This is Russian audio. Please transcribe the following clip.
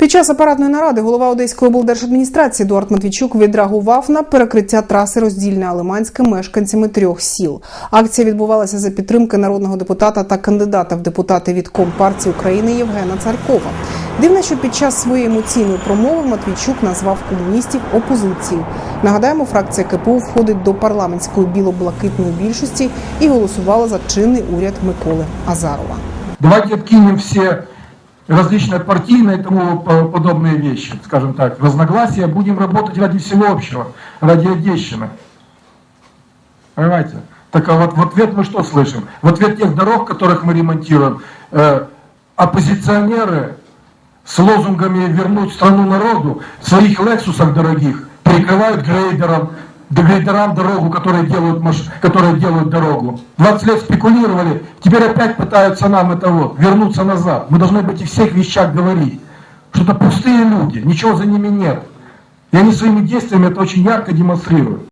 Під час апаратної наради голова Одеської облдержадміністрації Едуард Матвійчук відреагував на перекриття траси роздільне Алиманське мешканцями трьох сіл. Акція відбувалася за підтримки народного депутата та кандидата в депутати від Компартії України Євгена Царкова. Дивно, що під час своєї емоційної промови Матвійчук назвав комуністів опозицією. Нагадаємо, фракція КПУ входить до парламентської біло-блакитної більшості і голосувала за чинний уряд Миколи Азарова. Давайте откинем все различные партийные и тому по- подобные вещи, скажем так, разногласия, будем работать ради всего общего, ради Одещины. Понимаете? Так а вот в ответ мы что слышим? В ответ тех дорог, которых мы ремонтируем, э, оппозиционеры с лозунгами «вернуть страну народу» в своих «Лексусах» дорогих прикрывают грейдером, грейдерам дорогу, которые делают, маш... которые делают дорогу. 20 лет спекулировали, теперь опять пытаются нам это вот, вернуться назад. Мы должны быть и всех вещах говорить, что это пустые люди, ничего за ними нет. И они своими действиями это очень ярко демонстрируют.